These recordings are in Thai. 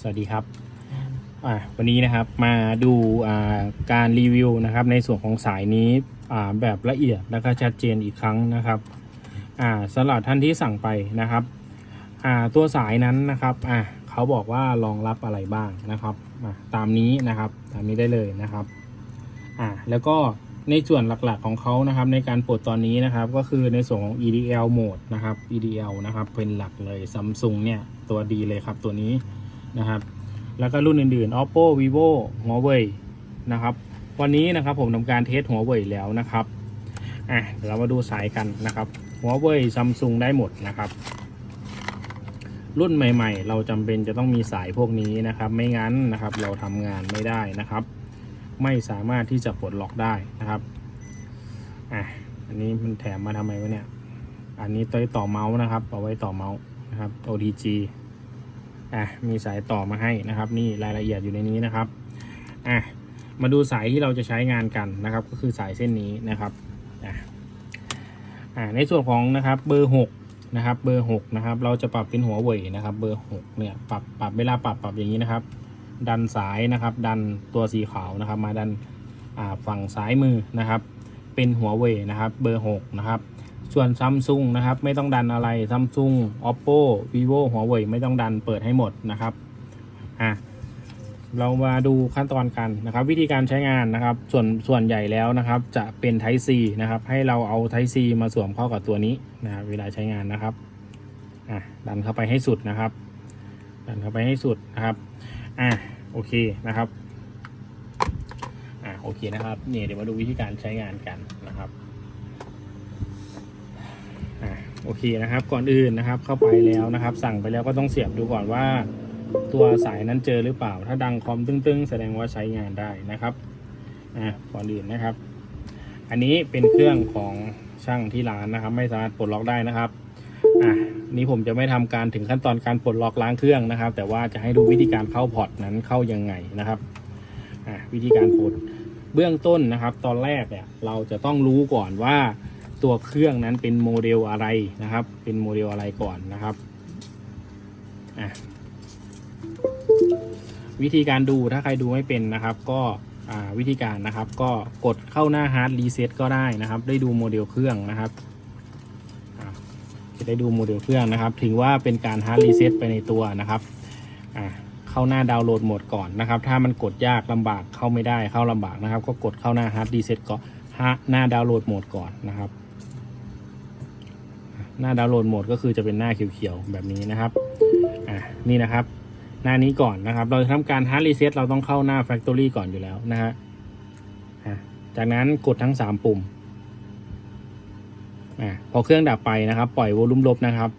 สวัสดีครับอ่าวันนี้นะครับมาดูอ่าการรีวิวนะครับในส่วนของสายนี้อ่าแบบละเอียดแล้วก็ชัดเจนอีกครั้งนะครับอ่าสำหรับท่านที่สั่งไปนะครับอ่าตัวสายนั้นนะครับอ่าเขาบอกว่ารองรับอะไรบ้างนะครับอ่าตามนี้นะครับตามนี้ได้เลยนะครับอ่าแล้วก็ ในส่วนหลักๆของเขานะครับ ในการปลดตอนนี้นะครับ ก็คือในส่วนของ EDL mode นะครับ EDL นะครับ เป็นหลักเลย Samsung เนี่ย ตัวดีเลยครับตัวนี้นะครับ แล้วก็รุ่นอื่นๆ oppo vivo huawei นะครับ วันนี้นะครับผมทำการเทส huawei แล้วนะครับอะเดี๋ยวเรามาดูสายกันนะครับ huawei samsung ได้หมดนะครับรุ่นใหม่ ๆ เราจำเป็นจะต้องมีสายพวกนี้นะครับ ไม่งั้นนะครับ เราทำงานไม่ได้นะครับ ไม่สามารถที่จะปลดล็อกได้นะครับอะอันนี้มันแถมมาทำไมวะเนี่ย อันนี้ตัวต่อเมาส์นะครับ เอาไว้ต่อเมาส์นะครับ OTG อะมีสายต่อมาให้นะครับ นี่รายละเอียดอยู่ในนี้นะครับอะมาดูสายที่เราจะใช้งานกันนะครับ ก็คือสายเส้นนี้นะครับอะอะในส่วนของนะครับเบอร์6นะครับ เบอร์6นะครับ เราจะปรับเป็นหัวเว่ยนะครับ เบอร์6เนี่ยปรับปรับเวลาปรับปรับอย่างนี้นะครับ ดันสายนะครับ ดันตัวสีขาวนะครับ มาดันฝั่งซ้ายมือนะครับ เป็นหัวเว่ยนะครับ เบอร์ 6 นะครับ ส่วนซัมซุงนะครับ ไม่ต้องดันอะไรซัมซุง oppo vivo หัวเว่ยไม่ต้องดันเปิดให้หมดนะครับอะเรามาดูขั้นตอนกันนะครับ วิธีการใช้งานนะครับ ส่วนส่วนใหญ่แล้วนะครับ จะเป็น Type C นะครับ ให้เราเอา Type C มาสวมเข้ากับตัวนี้นะครับเวลาใช้งานนะครับอะดันเข้าไปให้สุดนะครับ ดันเข้าไปให้สุดนะครับ อะโอเคนะครับอะโอเคนะครับเนี่ยเดี๋ยวมาดูวิธีการใช้งานกันนะครับอะโอเคนะครับ ก่อนอื่นนะครับ เข้าไปแล้วนะครับ สั่งไปแล้วก็ต้องเสียบดูก่อนว่า ตัวสายนั้นเจอหรือเปล่า ถ้าดังคอมตึ้งๆ แสดงว่าใช้งานได้นะครับอะก่อนอื่นนะครับ อันนี้เป็นเครื่องของช่างที่ร้านนะครับ ไม่สามารถปลดล็อกได้นะครับ อะนี่ผมจะไม่ทำการถึงขั้นตอนการปลดล็อกล้างเครื่องนะครับ แต่ว่าจะให้ดูวิธีการเข้าพอร์ตนั้นเข้ายังไงนะครับอะวิธีการปลดเบื้องต้นนะครับ ตอนแรกเนี่ยเราจะต้องรู้ก่อนว่าตัวเครื่องนั้นเป็นโมเดลอะไรนะครับ เป็นโมเดลอะไรก่อนนะครับอะวิธีการดูถ้าใครดูไม่เป็นนะครับ ก็อ่าวิธีการนะครับ ก็กดเข้าหน้าฮาร์ดรีเซ็ตก็ได้นะครับ ได้ดูโมเดลเครื่องนะครับ ได้ดูโมเดลเครื่องนะครับ ถือว่าเป็นการฮาร์ดรีเซ็ตไปในตัวนะครับเข้าหน้าดาวน์โหลดโหมดก่อนนะครับ ถ้ามันกดยากลำบากเข้าไม่ได้เข้าลำบากนะครับ ก็กดเข้าหน้าฮาร์ดรีเซ็ตก่อนหน้าดาวน์โหลดโหมดก่อนนะครับ หน้าดาวน์โหลดโหมดก็คือจะเป็นหน้าเขียวๆแบบนี้นะครับอะนี่นะครับ หน้านี้ก่อนนะครับ เราจะทำการ hard reset เราต้องเข้าหน้า factory ก่อนอยู่แล้วนะฮะจากนั้นกดทั้ง 3 ปุ่ม พอเครื่องดับไปนะครับ ปล่อยวอลุ่มลบนะครับ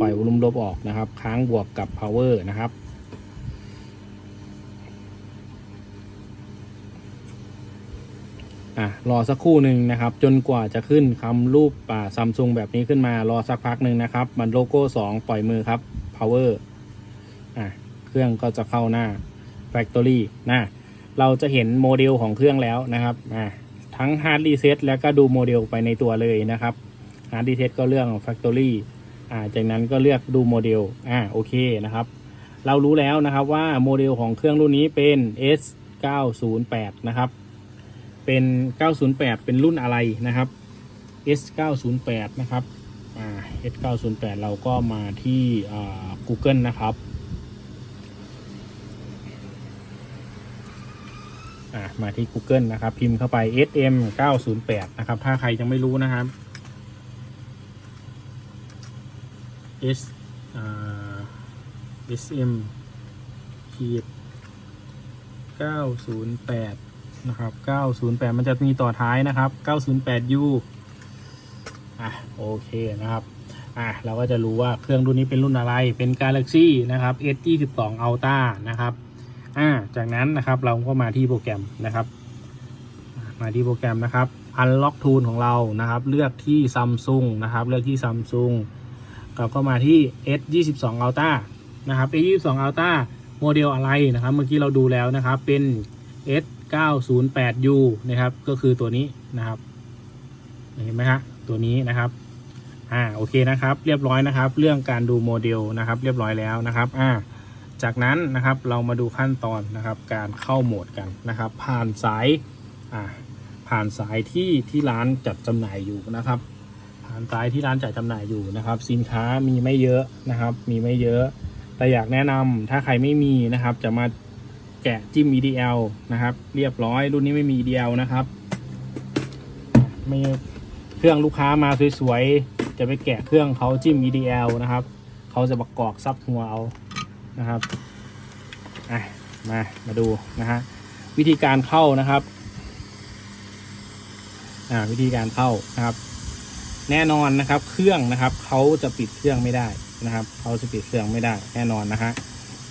ปล่อยวอลุ่มลบออกนะครับ ค้างบวกกับ power นะครับอะรอสักครู่หนึ่งนะครับ จนกว่าจะขึ้นคำรูปอ่าซัมซุงแบบนี้ขึ้นมารอสักพักหนึ่งนะครับ มันโลโก้ 2 ปล่อยมือครับ power อะเครื่องก็จะเข้าหน้า factory นะเราจะเห็นโมเดลของเครื่องแล้วนะครับอะ ทั้ง hard reset แล้วก็ดูโมเดลไปในตัวเลยนะครับ hard reset ก็เรื่อง factory อ่าจากนั้นก็เลือกดูโมเดลอ่าโอเคนะครับ เรารู้แล้วนะครับว่าโมเดลของเครื่องรุ่นนี้เป็น S 9 0 8นะครับ เป็น 908 เป็นรุ่นอะไรนะครับ S 908นะครับ อ่า S 908เราก็มาที่อ่า Google นะครับ อ่ามาที่ Google นะครับ พิมพ์เข้าไป SM 908นะครับ ถ้าใครยังไม่รู้นะครับ S อ่า SM ขีด908 นะครับ 908 มันจะมีต่อท้ายนะครับ 908U อะ โอเคนะครับ อะ เราก็จะรู้ว่าเครื่องรุ่นนี้เป็นรุ่นอะไร เป็น Galaxy นะครับ S22 Ultra นะครับ อ่าจากนั้นนะครับเราก็มาที่โปรแกรมนะครับ มาที่โปรแกรมนะครับ Unlock Tool ของเรานะครับ เลือกที่ Samsung นะครับ เลือกที่ Samsung เราก็มาที่ S22 Ultra นะครับ S22 Ultra โมเดลอะไรนะครับ เมื่อกี้เราดูแล้วนะครับ เป็น S 908U นะครับ ก็คือตัวนี้นะครับ เห็นไหมฮะตัวนี้นะครับ อ่า โอเคนะครับ เรียบร้อยนะครับ เรื่องการดูโมเดลนะครับ เรียบร้อยแล้วนะครับ อ่า จากนั้นนะครับเรามาดูขั้นตอนนะครับการเข้าโหมดกันนะครับ ผ่านสายอ่าผ่านสายที่ที่ร้านจัดจำหน่ายอยู่นะครับ ผ่านสายที่ร้านจัดจำหน่ายอยู่นะครับ สินค้ามีไม่เยอะนะครับ มีไม่เยอะ แต่อยากแนะนำถ้าใครไม่มีนะครับ จะมาแกะจิ้ม EDL นะครับ เรียบร้อยรุ่นนี้ไม่มี EDL นะครับไม่เครื่องลูกค้ามาสวยๆจะไปแกะเครื่องเขาจิ้ม EDL นะครับเขาจะประกอบซับหัวเอา นะครับอะมา มาดูนะฮะวิธีการเข้านะครับอ่าวิธีการเข้านะครับ แน่นอนนะครับ เครื่องนะครับเขาจะปิดเครื่องไม่ได้นะครับเขาจะปิดเครื่องไม่ได้ แน่นอนนะฮะ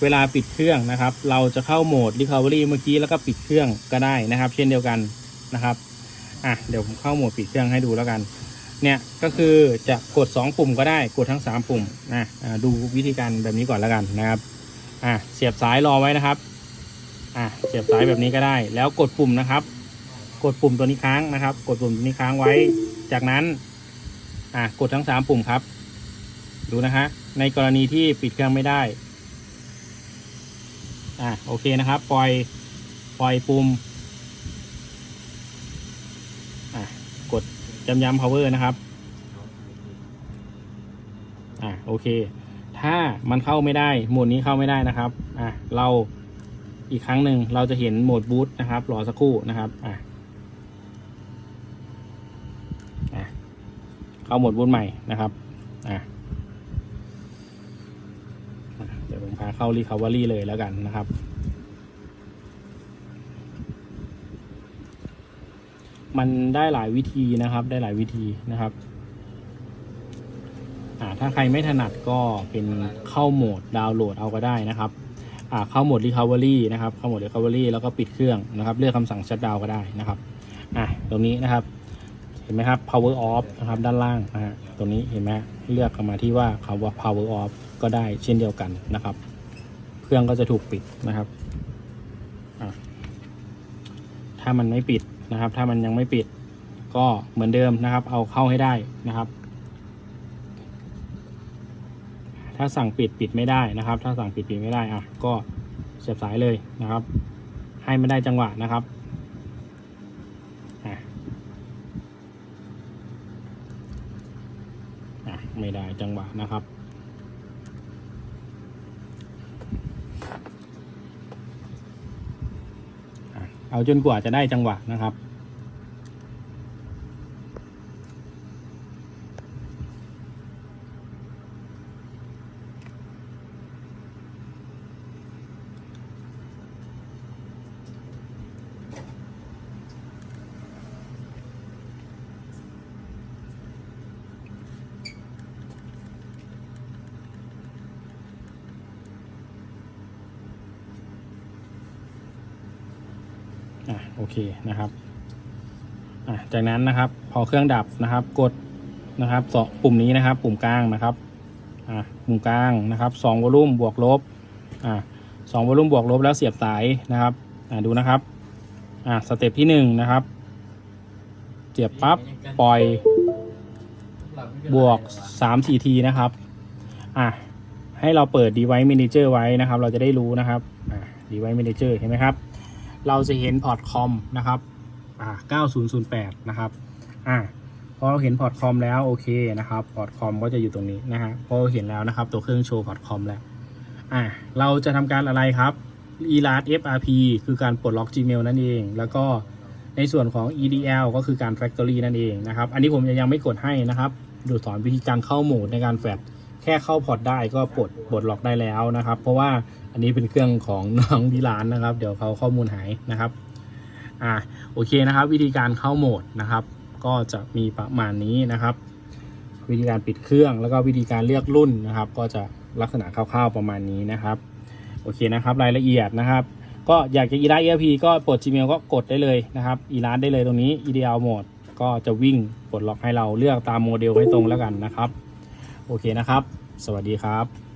เวลาปิดเครื่องนะครับ เราจะเข้าโหมด Recovery เมื่อกี้แล้วก็ปิดเครื่องก็ได้นะครับ เช่นเดียวกันนะครับอะเดี๋ยวผมเข้าโหมดปิดเครื่องให้ดูแล้วกัน เนี่ยก็คือจะกด 2 ปุ่มก็ได้กดทั้ง 3 ปุ่มนะดูวิธีการแบบนี้ก่อนแล้วกันนะครับอะเสียบสายรอไว้นะครับอะเสียบสายแบบนี้ก็ได้ แล้วกดปุ่มนะครับ กดปุ่มตัวนี้ค้างนะครับ กดปุ่มตัวนี้ค้างไว้ จากนั้นอะกดทั้งสามปุ่มครับ ดูนะฮะในกรณีที่ปิดเครื่องไม่ได้อะโอเคนะครับ ปล่อยปล่อยปุ่มอะกด ย้ำยำ power นะครับ อะโอเค ถ้ามันเข้าไม่ได้โหมดนี้เข้าไม่ได้นะครับ อะเราอีกครั้งหนึ่งเราจะเห็นโหมดบูตนะครับรอสักครู่นะครับอะเข้าโหมดบูตใหม่นะครับอะอะเดี๋ยวผมพาเข้า Recovery เลยแล้วกันนะครับ มันได้หลายวิธีนะครับ ได้หลายวิธีนะครับถ้าใครไม่ถนัดก็เป็นเข้าโหมดดาวน์โหลดเอาก็ได้นะครับเข้าโหมด Recovery นะครับ เข้าโหมด Recovery แล้วก็ปิดเครื่องนะครับ เลือกคำสั่ง shut down ก็ได้นะครับอะตรงนี้นะครับ เห็นไหมครับ power off นะครับ ด้านล่างนะฮะตรงนี้เห็นไหมเลือกเข้ามาที่ว่าคำว่า power off ก็ได้เช่นเดียวกันนะครับ เครื่องก็จะถูกปิดนะครับ ถ้ามันไม่ปิด นะครับ ถ้ามันยังไม่ปิดก็เหมือนเดิมนะครับ เอาเข้าให้ได้นะครับ ถ้าสั่งปิดปิดไม่ได้นะครับ ถ้าสั่งปิดปิดไม่ได้อะก็เสียบสายเลยนะครับ ให้ไม่ได้จังหวะนะครับอะไม่ได้จังหวะนะครับ เอาจนกว่าจะได้จังหวะนะครับ อะโอเคนะครับอะจากนั้นนะครับพอเครื่องดับนะครับ กดนะครับสองปุ่มนี้นะครับ ปุ่มกลางนะครับอะปุ่มกลางนะครับสองวอลลุ่มบวกลบอะสองวอลลุ่มบวกลบแล้วเสียบสายนะครับอะดูนะครับอะสเต็ปที่หนึ่งนะครับเสียบปั๊บปล่อยบวกสามสี่ทีนะครับอะให้เราเปิด device manager ไว้นะครับ เราจะได้รู้นะครับ device manager เห็นไหมครับ เราจะเห็นพอร์ตคอมนะครับอ่า9008 นะครับอ่าพอเราเห็นพอร์ตคอมแล้วโอเคนะครับพอร์ตคอมก็จะอยู่ตรงนี้นะฮะพอเห็นแล้วนะครับตัวเครื่องโชว์พอร์ตคอมแล้วอ่าเราจะทำการอะไรครับ ELAT FRP คือการปลดล็อก Gmail นั่นเอง แล้วก็ในส่วนของ EDL ก็คือการ Factory นั่นเองนะครับ อันนี้ผมยังไม่กดให้นะครับ ดูสอนวิธีการเข้าโหมดในการแฟลช ค่เข้าพอร์ตได้ก็ปลดปลดล็อกได้แล้วนะครับ เพราะว่าอันนี้เป็นเครื่องของน้องที่ร้านนะครับ เดี๋ยวเขาข้อมูลหายนะครับอ่าโอเคนะครับ วิธีการเข้าโหมดนะครับ ก็จะมีประมาณนี้นะครับ วิธีการปิดเครื่องแล้วก็วิธีการเลือกรุ่นนะครับ ก็จะลักษณะคร่าวๆประมาณนี้นะครับโอเคนะครับ รายละเอียดนะครับ ก็อยากจะอีร้าน ERP ก็ปลด Gmail ก็กดได้เลยนะครับอีร้าได้เลยตรงนี้ Ideal Mode ก็จะวิ่งปลดล็อกให้เราเลือกตามโมเดลให้ตรงแล้วกันนะครับ โอเคนะครับ สวัสดีครับ